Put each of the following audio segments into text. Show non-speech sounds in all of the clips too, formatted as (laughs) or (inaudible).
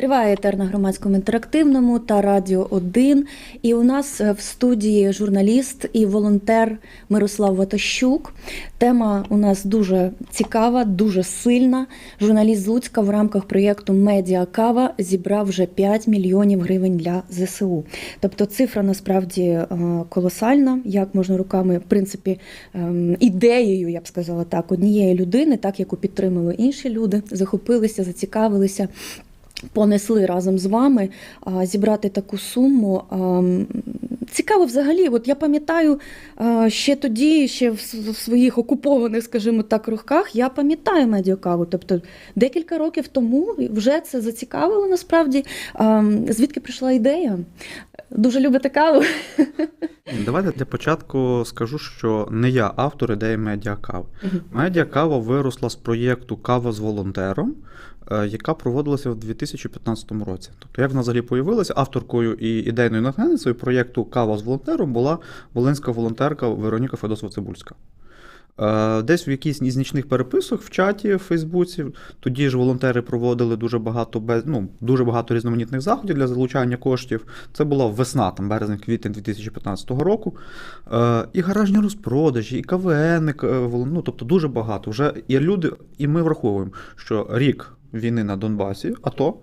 Триває етер на громадському інтерактивному та Радіо 1. І у нас е, в студії журналіст і волонтер Мирослав Ватащук. Тема у нас дуже цікава, дуже сильна. Журналіст Луцька в рамках проєкту Медіа Кава зібрав вже 5 мільйонів гривень для ЗСУ. Тобто цифра насправді е, колосальна. Як можна руками, в принципі, ем, ідеєю, я б сказала так, однієї людини, так яку підтримали інші люди, захопилися, зацікавилися понесли разом з вами зібрати таку суму. Цікаво взагалі, от я пам'ятаю ще тоді, ще в своїх окупованих, скажімо так, руках, я пам'ятаю медіакаву. Тобто декілька років тому вже це зацікавило насправді. Звідки прийшла ідея? Дуже любите каву. Давайте для початку скажу, що не я автор ідеї медіакав. Медіакава виросла з проєкту Кава з волонтером, яка проводилася в 2015 році. Тобто, як вона взагалі появилася, авторкою і ідейною натхненницею проєкту Кава з волонтером була волинська волонтерка Вероніка Федосова Цибульська. Е, Десь в якійсь із нічних переписок в чаті в Фейсбуці. Тоді ж волонтери проводили дуже багато без, ну, дуже багато різноманітних заходів для залучання коштів. Це була весна, там березень-квітень 2015 року. Е, І гаражні розпродажі, і КВН, ну тобто дуже багато. Вже і люди, і ми враховуємо, що рік війни на Донбасі, АТО.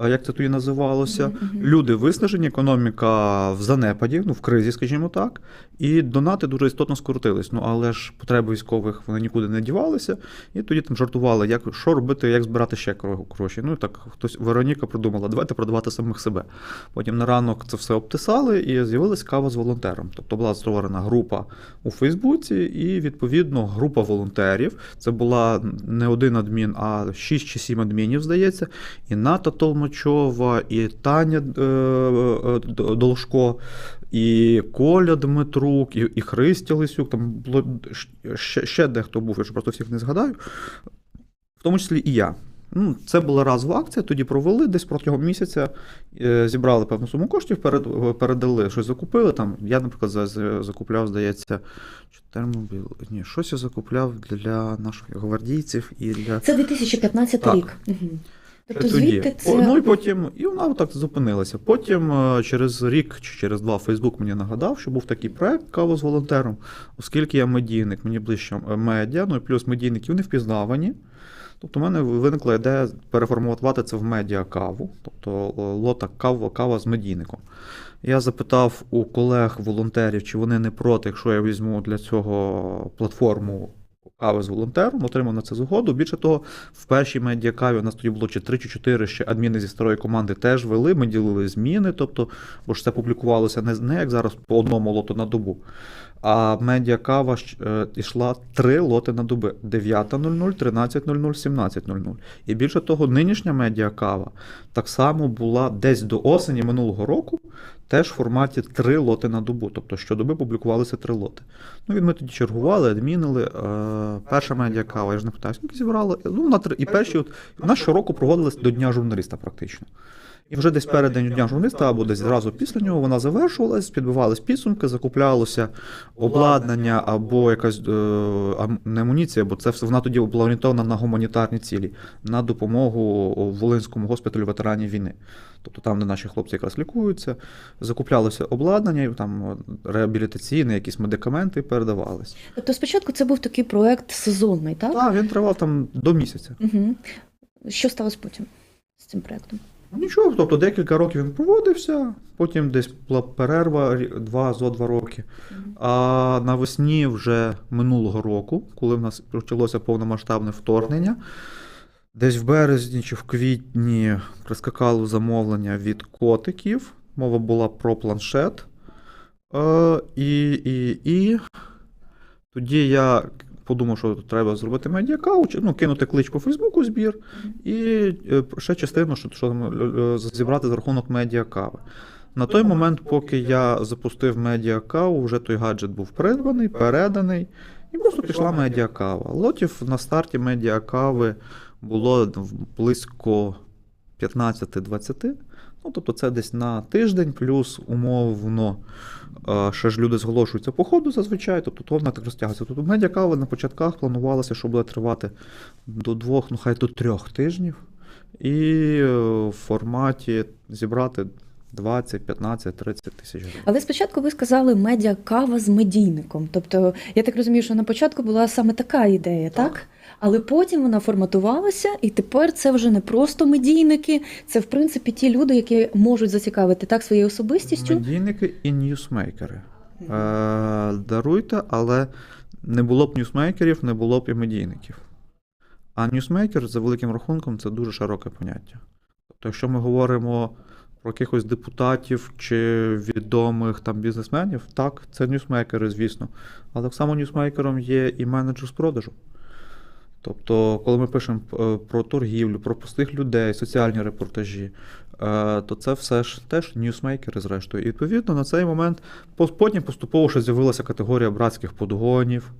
Як це тоді називалося? Мгм. Люди виснажені, економіка в занепаді, ну в кризі, скажімо так, і донати дуже істотно скоротились. Ну але ж потреби військових вони нікуди не дівалися. І тоді там жартували, як що робити, як збирати ще гроші. Ну і так хтось Вероніка придумала, давайте продавати самих себе. Потім на ранок це все обтисали і з'явилась кава з волонтером. Тобто була створена група у Фейсбуці, і відповідно група волонтерів. Це була не один адмін, а 6 чи 7 адмінів, здається. І Ната Толмачова, і Таня е, е, Должко, і Коля Дмитрук, і, і Христя Лисюк. Там було ще, ще дехто був, я ж просто всіх не згадаю. В тому числі і я. Ну, це була разова акція, тоді провели десь протягом місяця, е, зібрали певну суму коштів, перед, передали, щось закупили. Там, я, наприклад, за- за- закупляв, здається, термобіл. Ні, щось я закупляв для наших гвардійців і для. Це 2015 Так. рік. Тобто Тоді. звідти О, Ну і потім, і вона так зупинилася. Потім е, через рік чи через два Фейсбук мені нагадав, що був такий проект кава з волонтером, оскільки я медійник, мені ближче е, медіа, ну і плюс медійники вони впізнавані. Тобто в мене виникла ідея переформувати це в медіа каву, тобто е, лота кава, кава з медійником. Я запитав у колег-волонтерів, чи вони не проти, якщо я візьму для цього платформу кави з волонтером, отримав на це згоду. Більше того, в першій медіакаві у нас тоді було чи 3 чи 4 ще адміни зі старої команди теж вели. Ми ділили зміни, тобто, бо ж це публікувалося не, не як зараз по одному лоту на добу. А медіакава е, йшла три лоти на доби: 9.00, 13.00, 17.00. І більше того, нинішня медіакава так само була десь до осені минулого року, теж в форматі три лоти на добу. Тобто щодоби публікувалися три лоти. Ну, Він ми тоді чергували, адмінили. Е, перша медіакава, я ж не питаю, скільки зібрали. Ну, на три, і перші, от, у нас щороку проводились до Дня журналіста, практично. І вже десь перед день дня журналіста, або десь зразу після нього вона завершувалась, підбивались підсумки, закуплялося обладнання або якась е, не амуніція, бо це все вона тоді була орієнтована на гуманітарні цілі, на допомогу Волинському госпіталю ветеранів війни. Тобто там, де наші хлопці якраз лікуються, закуплялося обладнання, там е, реабілітаційні якісь медикаменти передавались. Тобто спочатку це був такий проект сезонний, так? Так, він тривав там до місяця. Угу. Що сталося потім з цим проектом? Нічого, тобто декілька років він проводився, потім десь була перерва два зо два роки. А навесні вже минулого року, коли в нас почалося повномасштабне вторгнення, десь в березні чи в квітні прискакало замовлення від котиків. Мова була про планшет. Е, і, і, і тоді я подумав, що треба зробити медіакау, чи- ну, кинути клич по Фейсбуку збір, і е, ще частину, що, що там, е, е, зібрати за рахунок медіакави. На той момент, поки я запустив медіакаву, вже той гаджет був придбаний, переданий, і просто пішла медіакава. Лотів на старті медіакави було близько 15-20. Ну, тобто це десь на тиждень, плюс умовно е, ще ж люди зголошуються по ходу зазвичай, тобто то вона так розтягується. Тобто медіакава на початках планувалося, що буде тривати до двох, ну хай до трьох тижнів. і е, в форматі зібрати 20, 15, 30 тисяч гривень. Але спочатку ви сказали медіа кава з медійником. Тобто, я так розумію, що на початку була саме така ідея, так? Але потім вона форматувалася, і тепер це вже не просто медійники, це в принципі ті люди, які можуть зацікавити так своєю особистістю. Медійники і ньюсмейкери. Е, даруйте, але не було б ньюсмейкерів, не було б і медійників. А ньюсмейкер, за великим рахунком, це дуже широке поняття. Тобто, якщо ми говоримо про якихось депутатів чи відомих там бізнесменів, так, це ньюсмейкери, звісно. Але так само ньюсмейкером є і менеджер з продажу. Тобто, коли ми пишемо е, про торгівлю, про простих людей, соціальні репортажі, е, то це все ж теж ньюсмейкери, зрештою. І відповідно на цей момент потім поступово ще з'явилася категорія братських подгонів.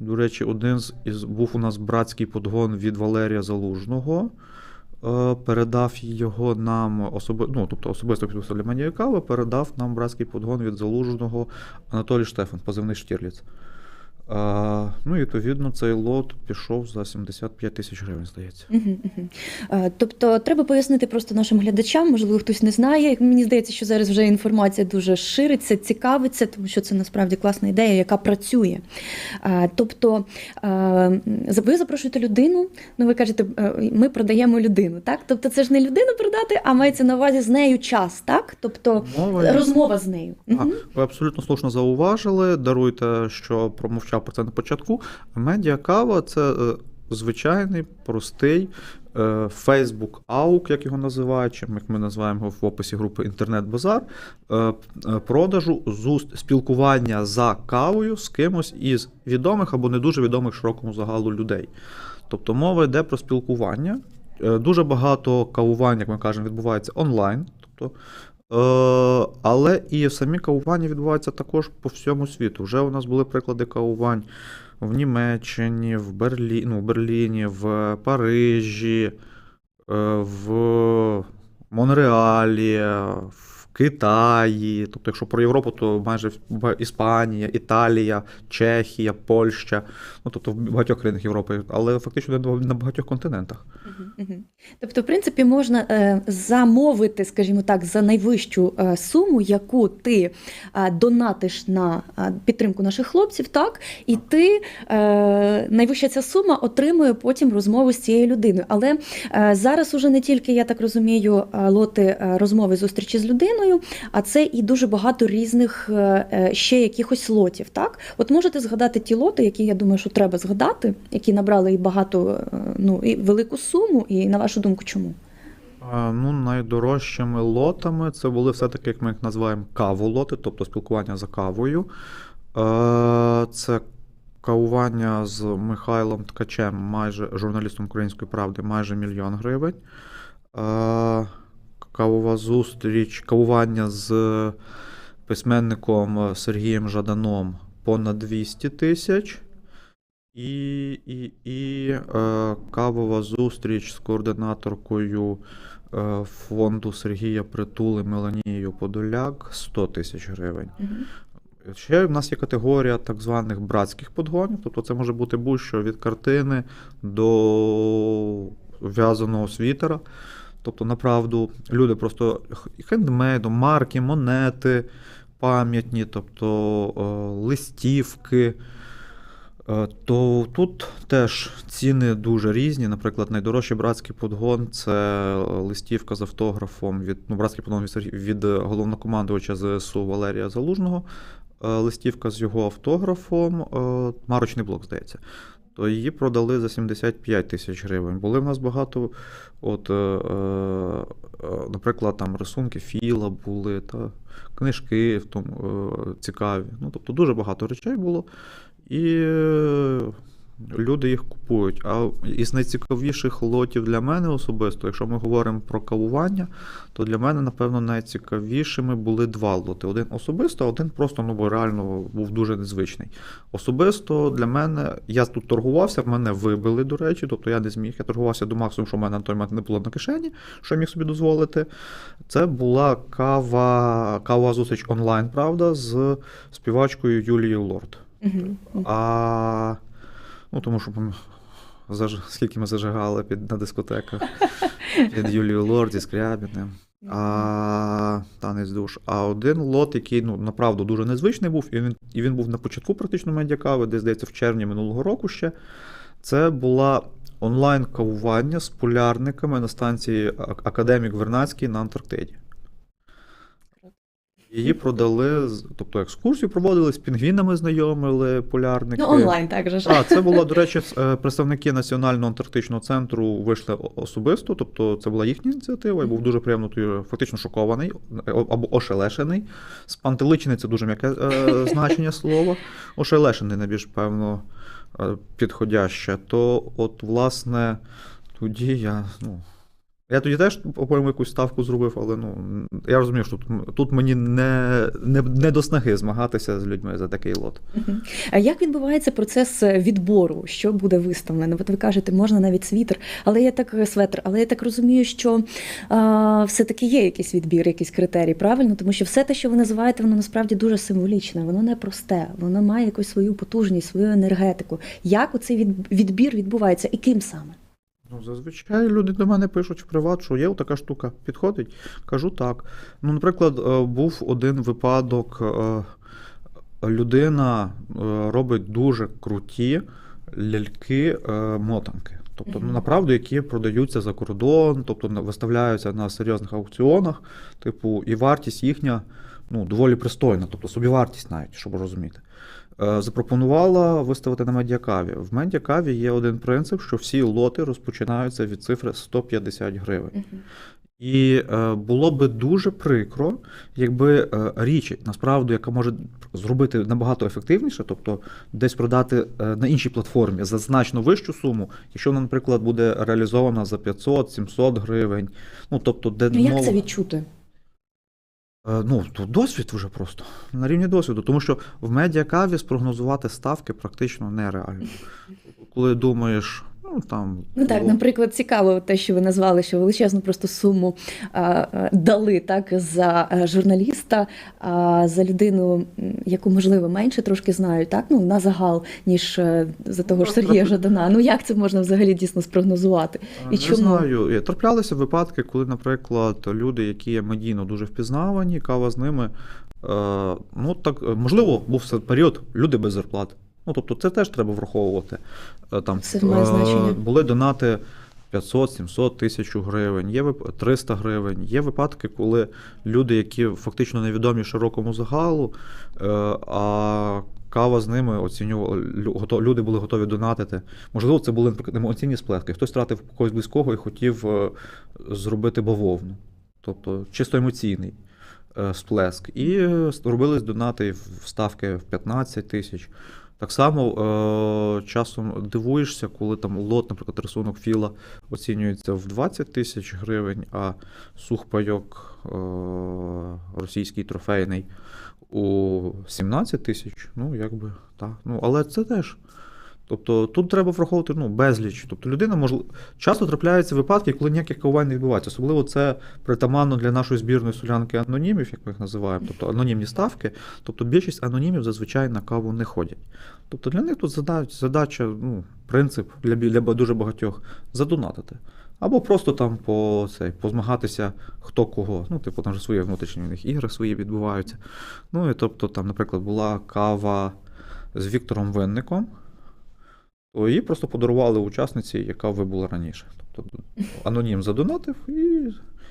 До речі, один з із був у нас братський подгон від Валерія Залужного. Е, Передав його нам особи, ну, тобто особисто підписав для мене кава, передав нам братський подгон від Залужного Анатолій Штефан, позивний Штірліц. Ну і відповідно цей лот пішов за 75 тисяч гривень, здається. Тобто треба пояснити просто нашим глядачам, можливо, хтось не знає. Мені здається, що зараз вже інформація дуже шириться, цікавиться, тому що це насправді класна ідея, яка працює. Тобто ви запрошуєте людину, ну ви кажете, е, ми продаємо людину, так? Тобто це ж не людину продати, а мається на увазі з нею час, так? Тобто Мова розмова з нею. А, Мгм. ви абсолютно слушно зауважили. Даруйте, що промовчав про це на початку. Медіа кава це е, звичайний, простий е, Facebook аук, як його називають, чи як ми називаємо його в описі групи інтернет-базар, е, продажу спілкування за кавою з кимось із відомих або не дуже відомих широкому загалу людей. Тобто мова йде про спілкування. Дуже багато кавувань, як ми кажемо, відбувається онлайн. Тобто але і самі кавування відбуваються також по всьому світу. Вже у нас були приклади кавувань в Німеччині, в, Берлі... ну, в Берліні, в Парижі, е, в Монреалі, в Китаї. Тобто, якщо про Європу, то майже Іспанія, Італія, Чехія, Польща, ну тобто в багатьох країнах Європи, але фактично на- на багатьох континентах. Тобто, в принципі, можна е, замовити, скажімо так, за найвищу е, суму, яку ти е, донатиш на е, підтримку наших хлопців, так, і ти е, найвища ця сума отримує потім розмову з цією людиною. Але е, зараз уже не тільки, я так розумію, лоти розмови зустрічі з людиною, а це і дуже багато різних е, е, ще якихось лотів. Так, от можете згадати ті лоти, які я думаю, що треба згадати, які набрали і багато, е, ну і велику суму, і на вашу думку, чому? Ну, найдорожчими лотами це були все-таки, як ми їх називаємо, каволоти, тобто спілкування за кавою. Це кавування з Михайлом Ткачем, майже журналістом Української правди, майже мільйон гривень. Е, Кавова зустріч, кавування з письменником Сергієм Жаданом понад 200 тисяч. І, і, і е, кавова зустріч з координаторкою е, фонду Сергія Притули Меланією Подоляк 100 тисяч гривень. Ще в нас є категорія так званих братських подгонів, тобто це може бути будь-що від картини до в'язаного світера. Тобто, направду, люди просто хендмейдом, марки, монети пам'ятні, тобто е, листівки. Е, То тут теж ціни дуже різні. Наприклад, найдорожчий братський подгон це листівка з автографом від ну, братський подгон від, головнокомандувача ЗСУ Валерія Залужного. Е, Листівка з його автографом, марочний блок, здається. То її продали за 75 тисяч гривень. Були в нас багато, от, е, е, е, наприклад, там рисунки Філа були, та книжки в тому, цікаві. Ну, тобто дуже багато речей було. І люди їх купують. А із найцікавіших лотів для мене особисто, якщо ми говоримо про кавування, то для мене, напевно, найцікавішими були два лоти. Один особисто, а один просто ну, бо реально був дуже незвичний. Особисто для мене, я тут торгувався, мене вибили, до речі, тобто я не зміг. Я торгувався до максимуму, що в мене на той момент не було на кишені, що я міг собі дозволити. Це була кава, кава зустріч онлайн, правда, з співачкою Юлією Лорд. Мгм. А, ну, тому що заж... скільки ми зажигали під... на дискотеках (laughs) під Юлією Лорд зі Скрябіним. А, танець душ. А один лот, який ну, направду дуже незвичний був, і він, і він був на початку практично медіакави, десь здається, в червні минулого року ще. Це була онлайн-кавування з полярниками на станції Академік Вернадський на Антарктиді. Її продали, тобто екскурсію проводили, з пінгвінами знайомили полярники. Ну, онлайн також. А, це було, до речі, е, представники Національного антарктичного центру вийшли особисто, тобто це була їхня ініціатива. Я був дуже приємно фактично шокований е, або ошелешений. Спантеличений це дуже м'яке е, (laughs) значення слова. Ошелешений найбільш певно е, підходяще. То, от, власне, тоді я. ну. Я тоді теж, по-моєму, якусь ставку зробив, але ну я розумію, що тут, тут мені не, не, не до снаги змагатися з людьми за такий лот. А як відбувається процес відбору? Що буде виставлено? От ви кажете, можна навіть світер, але я так светр, але я так розумію, що а, все-таки є якийсь відбір, якісь критерії, правильно? Тому що все те, що ви називаєте, воно насправді дуже символічне, воно не просте, воно має якусь свою потужність, свою енергетику. Як оцей від- відбір відбувається і ким саме? Ну, зазвичай люди до мене пишуть в приват, що є така штука, підходить. Кажу так. Ну, наприклад, е, був один випадок, е, людина е, робить дуже круті ляльки-мотанки. Тобто, ну, направду, які продаються за кордон, тобто виставляються на серйозних аукціонах, типу, і вартість їхня ну, доволі пристойна, тобто собівартість навіть, щоб розуміти. Е, Запропонувала виставити на медіакаві. В медіакаві є один принцип, що всі лоти розпочинаються від цифри 150 гривень. І е, було би дуже прикро, якби е, річ, насправді, яка може зробити набагато ефективніше, тобто десь продати е, на іншій платформі за значно вищу суму, якщо вона, наприклад, буде реалізована за 500-700 гривень. Ну, тобто, де Ну, як мова- це відчути? Е, Ну, тут досвід вже просто на рівні досвіду, тому що в медіакаві спрогнозувати ставки практично нереально. Коли думаєш, ну там. Ну так, було- наприклад, цікаво те, що ви назвали, що величезну просто суму а, дали так за журналіста, а за людину, яку можливо менше трошки знають, так ну на загал, ніж е, за того ж Ну, Сергія трапи- Жадана. Ну як це можна взагалі дійсно спрогнозувати? Е, І не чому? знаю. Е, Траплялися випадки, коли, наприклад, люди, які є медійно дуже впізнавані, кава з ними. Е, ну, так, е, можливо, був період люди без зарплат. Ну, тобто, це теж треба враховувати. Е, Там, Це має значення. Були донати 500, 700 тисяч гривень, є 300 гривень. Є випадки, коли люди, які фактично невідомі широкому загалу, е, а кава з ними оцінювала, люди були готові донатити. Можливо, це були емоційні сплетки. Хтось втратив когось близького і хотів е, зробити бавовну, тобто чисто емоційний е, сплеск. І е, робились донати в ставки в 15 тисяч. Так само е, часом дивуєшся, коли там лот, наприклад, рисунок філа оцінюється в 20 тисяч гривень, а сухпайок е, російський трофейний у 17 тисяч. Ну, якби так. Ну, але це теж. Тобто тут треба враховувати ну, безліч. Тобто людина може часто трапляються випадки, коли ніяких кавувань не відбувається. Особливо це притаманно для нашої збірної солянки анонімів, як ми їх називаємо, тобто анонімні ставки. Тобто більшість анонімів зазвичай на каву не ходять. Тобто для них тут задача, ну, принцип для, для дуже багатьох задонатити. Або просто там по цей, позмагатися хто кого. Ну, типу, там вже свої внутрішні в них ігри свої відбуваються. Ну і тобто, там, наприклад, була кава з Віктором Винником, її просто подарували учасниці, яка вибула раніше. Тобто анонім задонатив і.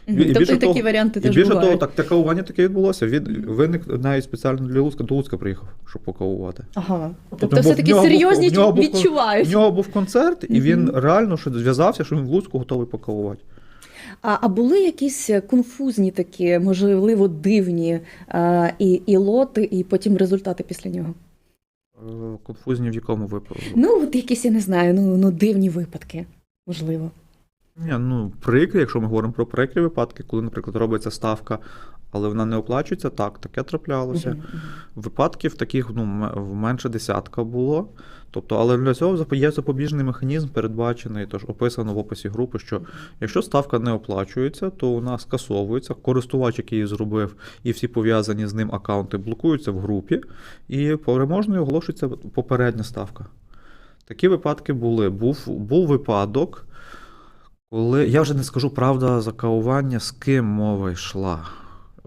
Мгм. і тобто більше і такі того- варіанти І теж більше того, так, кавування таке відбулося. Він виник навіть спеціально для Луцька, до Луцька приїхав, щоб покавувати. Ага. Тобто Тобто все-таки нього був- серйозність в нього був- відчувають. У нього був концерт, і він реально що зв'язався, що він в Луцьку готовий покавувати. А, а були якісь конфузні такі, можливо, дивні а, і, і лоти, і потім результати після нього? Е, Конфузні в якому випадку? Ну, от якісь, я не знаю, ну, ну дивні випадки, можливо. Ні, ну, прикрі, якщо ми говоримо про прикрі випадки, коли, наприклад, робиться ставка, але вона не оплачується, так, таке траплялося. Випадків таких ну, менше десятка було. Тобто, але для цього є запобіжний механізм, передбачений, тож описано в описі групи, що якщо ставка не оплачується, то вона скасовується. Користувач, який її зробив, і всі пов'язані з ним аккаунти блокуються в групі, і переможною оголошується попередня ставка. Такі випадки були. Був, був випадок, коли я вже не скажу правда за кавування, з ким мова йшла.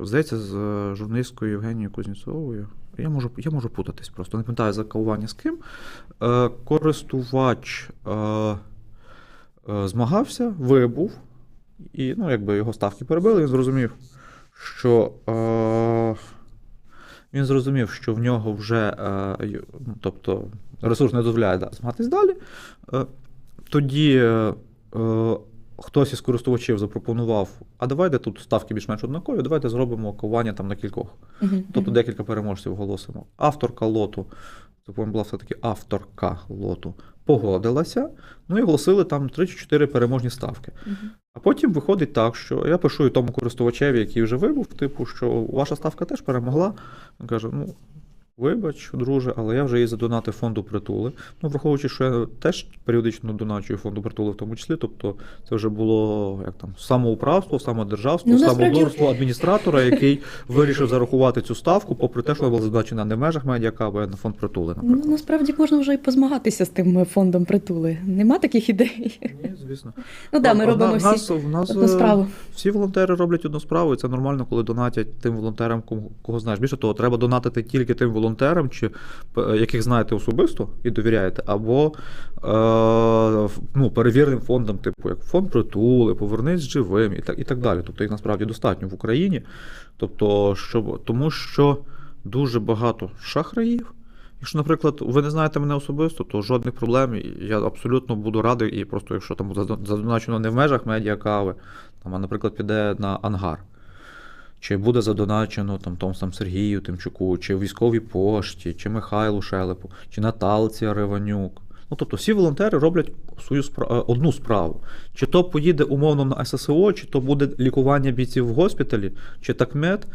Здається, з е, журналісткою Євгенією Кузнєцовою. Я можу, я можу путатись просто, не пам'ятаю за кавування з ким. Е, користувач е, е, змагався, вибув, і ну, якби його ставки перебили, він зрозумів, що. Е, він зрозумів, що в нього вже е, ну, тобто, ресурс не дозволяє да, змагатись далі. Е, тоді е, е, хтось із користувачів запропонував: а давайте тут ставки більш-менш однакові, давайте зробимо кування там на кількох. Мгм. Тобто декілька переможців оголосимо. Авторка лоту, по-моєму, була все-таки авторка лоту, погодилася, ну і оголосили там 3 чи 4 переможні ставки. Мгм. А потім виходить так, що я пишу і тому користувачеві, який вже вибув, типу, що ваша ставка теж перемогла. Він каже: ну. Вибач, друже, але я вже її задонатив фонду притули. Ну, враховуючи, що я теж періодично доначую фонду притули в тому числі, тобто це вже було як там самоуправство, самодержавство, Ну, самодурство адміністратора, який вирішив зарахувати цю ставку, попри те, що вона була задачена не в межах медіакаби, а на фонд притули, Ну, насправді можна вже і позмагатися з тим фондом притули. Нема таких ідей. Ні, звісно. Ну так, ми А- робимо всі нас, в нас, одну е, справу. Всі волонтери роблять одну справу, і це нормально, коли донатять тим волонтерам, кому- кого знаєш. Більше того, треба донатити тільки тим волонтерам, чи, яких знаєте особисто і довіряєте, або е, ну, перевіреним фондам, типу як фонд притули, повернись живим і так, і так далі. Тобто їх насправді достатньо в Україні. Тобто, щоб, тому що дуже багато шахраїв. Якщо, наприклад, ви не знаєте мене особисто, то жодних проблем. Я абсолютно буду радий, і просто якщо там задоначено не в межах медіакави, там, а, наприклад, піде на ангар. Чи буде задоначено там Томсам Сергію Тимчуку, чи військовій пошті, чи Михайлу Шелепу, чи Наталці Реванюк. Ну, тобто всі волонтери роблять свою спра- е, одну справу. Чи то поїде умовно на ССО, чи то буде лікування бійців в госпіталі, чи такмет,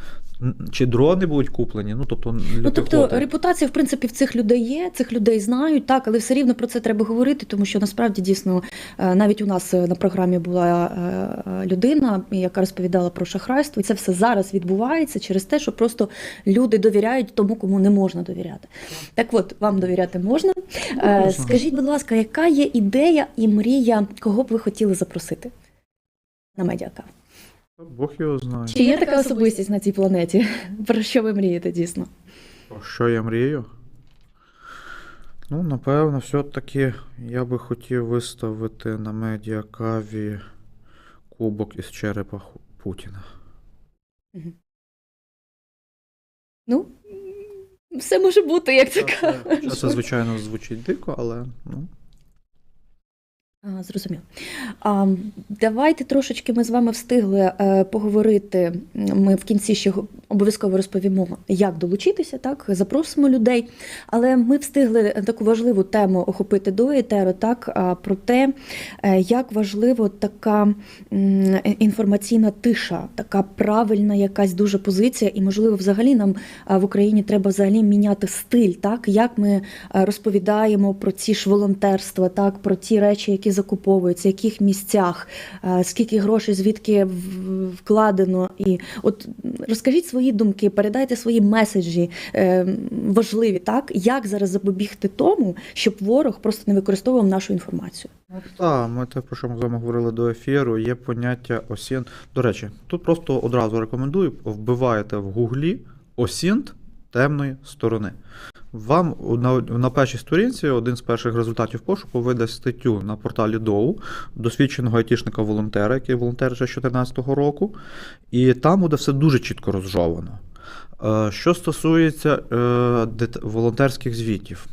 чи дрони будуть куплені. Ну, тобто, для Ну, тобто піхоти. репутація, в принципі, в цих людей є, цих людей знають, так, але все рівно про це треба говорити, тому що насправді дійсно е, навіть у нас е, на програмі була е, людина, яка розповідала про шахрайство, і це все зараз відбувається через те, що просто люди довіряють тому, кому не можна довіряти. Так от, вам довіряти можна. Можна. Скажіть, будь ласка, яка є ідея і мрія, кого б ви хотіли запросити на медіака? Бог його знає. Чи є така особистість на цій планеті? (laughs) Про що ви мрієте дійсно? Про що я мрію? Ну, напевно, все-таки я би хотів виставити на медіакаві кубок із черепа Путіна. Ну, все може бути, як то Це, кажуть. це, звичайно, звучить дико, але ну, Зрозуміло. Давайте трошечки ми з вами встигли е, поговорити. Ми в кінці ще обов'язково розповімо, як долучитися, так запросимо людей. Але ми встигли таку важливу тему охопити до етеру, так про те, е, як важливо така е, інформаційна тиша, така правильна якась дуже позиція, і можливо, взагалі нам в Україні треба взагалі міняти стиль, так як ми е, розповідаємо про ці ж волонтерства, так про ті речі, які закуповуються, в яких місцях, е, скільки грошей звідки вкладено. І от розкажіть свої думки, передайте свої меседжі е, важливі, так як зараз запобігти тому, щоб ворог просто не використовував нашу інформацію. Ну, так, ми те, про що ми з вами говорили до ефіру, є поняття осінт. До речі, тут просто одразу рекомендую, вбиваєте в гуглі осінт темної сторони. Вам на, на першій сторінці один з перших результатів пошуку видасть статтю на порталі ДОУ, досвідченого айтішника-волонтера, який волонтер з 2014 року, і там буде все дуже чітко розжовано. Е, Що стосується е, волонтерських звітів,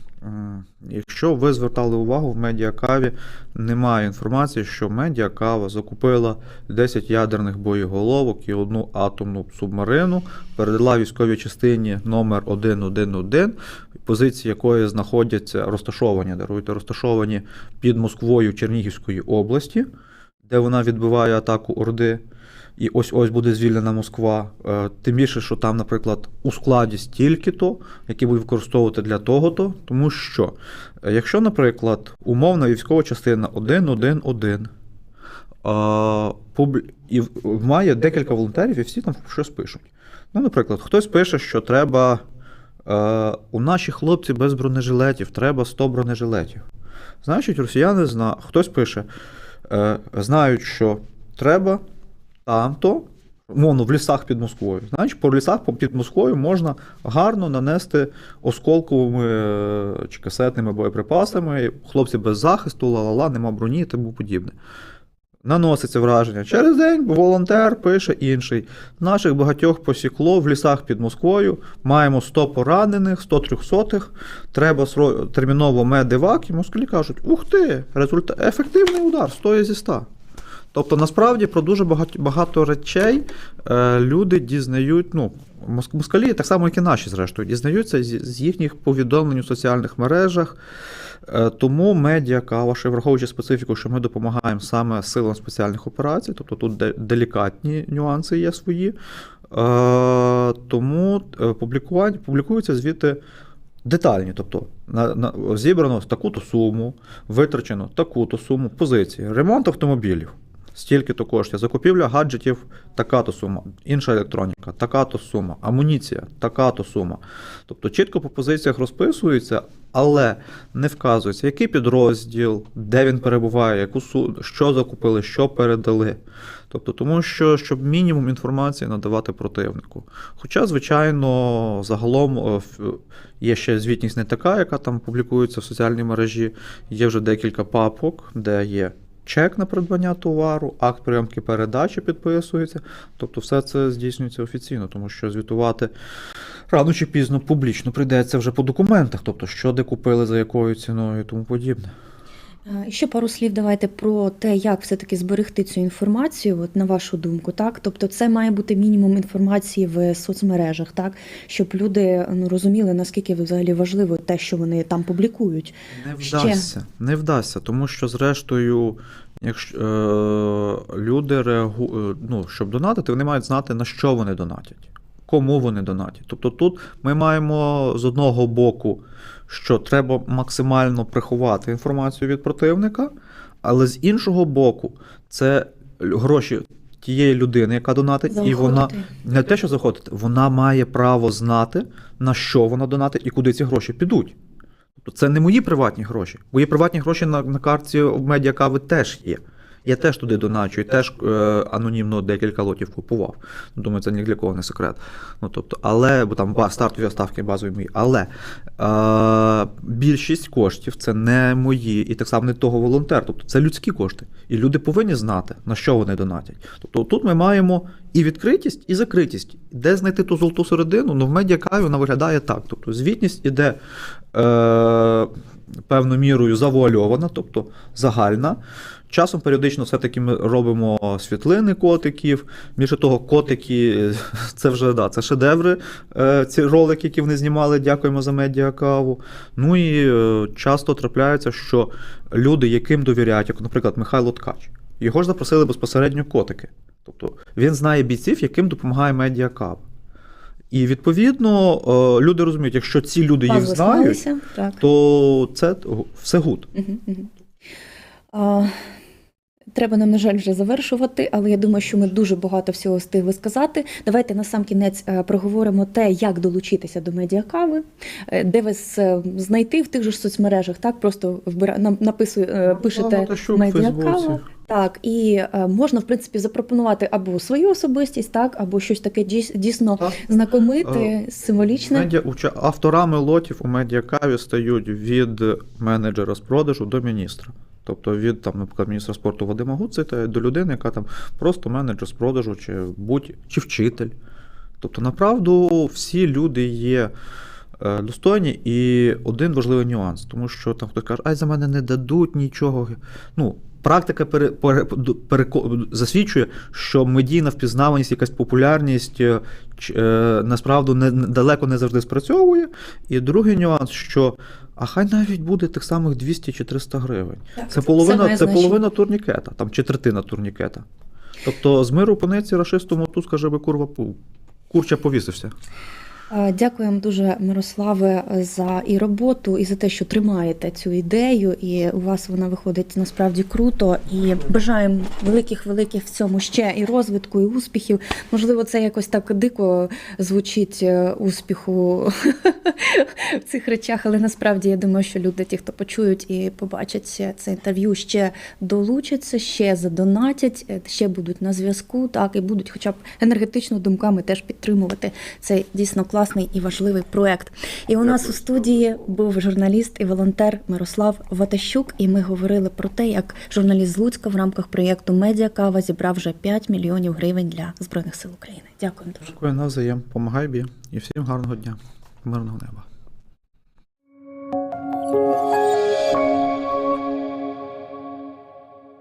Якщо ви звертали увагу, в медіакаві немає інформації, що медіакава закупила 10 ядерних боєголовок і одну атомну субмарину, передала військовій частині номер 111, позиції якої знаходяться розташовані, даруйте, розташовані під Москвою Чернігівської області, де вона відбиває атаку Орди. І ось ось буде звільнена Москва. Е, Тим більше, що там, наприклад, у складі стільки-то, які будуть використовувати для того-то. Тому що, е, якщо, наприклад, умовна військова частина 1.1.1 а, пуб- і має декілька волонтерів, і всі там щось пишуть. Ну, наприклад, хтось пише, що треба. Е, у наші хлопці без бронежилетів, треба 100 бронежилетів. Значить, росіяни зна... хтось пише, знають, що треба там-то, мовно, в лісах під Москвою. Значить, по лісах під Москвою можна гарно нанести осколковими е, чи касетними боєприпасами. Хлопці без захисту, ла-ла-ла, нема броні і тому подібне. Наноситься враження. Через день волонтер пише інший. Наших багатьох посікло в лісах під Москвою. Маємо 100 поранених, 100 трьохсотих. Треба терміново медивак. І москалі кажуть: ух ти, результат... ефективний удар, 100 зі 100. Тобто, насправді про дуже багато, багато речей е, люди дізнають, ну, москалі, так само, як і наші, зрештою, дізнаються з, їхніх повідомлень у соціальних мережах. Е, тому медіа кава, ще враховуючи специфіку, що ми допомагаємо саме силам спеціальних операцій, тобто тут де- делікатні нюанси є свої. Е, тому публікуються звіти детальні, тобто на, на, зібрано таку-то суму, витрачено таку-то суму позиції, ремонт автомобілів. Стільки-то коштів, закупівля гаджетів, така-то сума, інша електроніка, така-то сума, амуніція, така-то сума. Тобто чітко по позиціях розписується, але не вказується, який підрозділ, де він перебуває, яку су... що закупили, що передали. Тобто, тому що щоб мінімум інформації надавати противнику. Хоча, звичайно, загалом е, є ще звітність не така, яка там публікується в соціальній мережі. Є вже декілька папок, де є чек на придбання товару, акт прийомки передачі підписується. Тобто, все це здійснюється офіційно, тому що звітувати рано чи пізно публічно прийдеться вже по документах, тобто що де купили, за якою ціною і тому подібне. Е, Ще пару слів давайте про те, як все-таки зберегти цю інформацію, от на вашу думку, так? Тобто це має бути мінімум інформації в соцмережах, так? Щоб люди ну, розуміли, наскільки взагалі важливо те, що вони там публікують. Не Ще. вдасться, не вдасться, тому що, зрештою, якщо е, люди реагують, ну, щоб донатити, вони мають знати, на що вони донатять, кому вони донатять. Тобто тут ми маємо з одного боку, що треба максимально приховати інформацію від противника, але з іншого боку, це гроші тієї людини, яка донатить, і вона не те, що заходити, вона має право знати, на що вона донатить і куди ці гроші підуть. Тобто це не мої приватні гроші. Мої приватні гроші на, на картці медіакави теж є. Я теж туди доначу і теж е, анонімно декілька лотів купував. Думаю, це ні для кого не секрет. Ну, тобто, але, бо там стартові ставки базові мої. Але е, більшість коштів це не мої, і так само не того волонтера. Тобто це людські кошти. І люди повинні знати, на що вони донатять. Тобто тут ми маємо і відкритість, і закритість. Де знайти ту золоту середину? Ну, в медіакаві вона виглядає так. Тобто звітність іде е, певною мірою завуальована, тобто загальна. Часом періодично все-таки ми робимо світлини котиків. Більше того, котики (laughs) це вже да, це шедеври. е, Ці ролики, які вони знімали, дякуємо за медіакаву. Ну і е, часто трапляється, що люди, яким довіряють, як, наприклад, Михайло Ткач, його ж запросили безпосередньо котики. Тобто він знає бійців, яким допомагає медіакава. І відповідно е, люди розуміють, якщо ці люди їх знають, так. то це все гуд. А, Треба нам, на жаль, вже завершувати, але я думаю, що ми дуже багато всього встигли сказати. Давайте на сам кінець е, проговоримо те, як долучитися до медіакави, е, де вас е, знайти в тих же ж соцмережах. Так, просто вбира... написує, е, пишете медіакава. Так, і е, можна, в принципі, запропонувати або свою особистість, так, або щось таке дійсно Так. знакомите, символічне. Медіа, авторами лотів у медіакаві стають від менеджера з продажу до міністра. Тобто від там, наприклад, міністра спорту Вадима Гуцита до людини, яка там просто менеджер з продажу, чи будь чи вчитель. Тобто, направду, всі люди є е, достойні, і один важливий нюанс, тому що там хтось каже, ай, за мене не дадуть нічого. Ну, практика пере, пере, переко- засвідчує, що медійна впізнаваність, якась популярність е, е, насправді не- далеко не завжди спрацьовує. І другий нюанс, що а хай навіть буде тих самих 200 чи 300 гривень. Так, Це це половина, це половина турнікета, там, чи третина турнікета. Тобто з миру понеці рашистому ту скаже би курва курча повісився. Е, Дякуємо дуже, Мирославе, за і роботу, і за те, що тримаєте цю ідею. І у вас вона виходить насправді круто. І бажаємо великих, великих в цьому ще і розвитку, і успіхів. Можливо, це якось так дико звучить е, успіху (laughs) в цих речах, але насправді я думаю, що люди, ті, хто почують і побачать це інтерв'ю, ще долучаться, ще задонатять, е, ще будуть на зв'язку, так і будуть, хоча б енергетично думками теж підтримувати цей дійсно класний і важливий проект. І у нас у студії був журналіст і волонтер Мирослав Ватащук, і ми говорили про те, як журналіст з Луцька в рамках проєкту Медіакава зібрав вже 5 мільйонів гривень для збройних сил України. Дякую дуже. Дякую навзаєм. Помагай бі і всім гарного дня, мирного неба.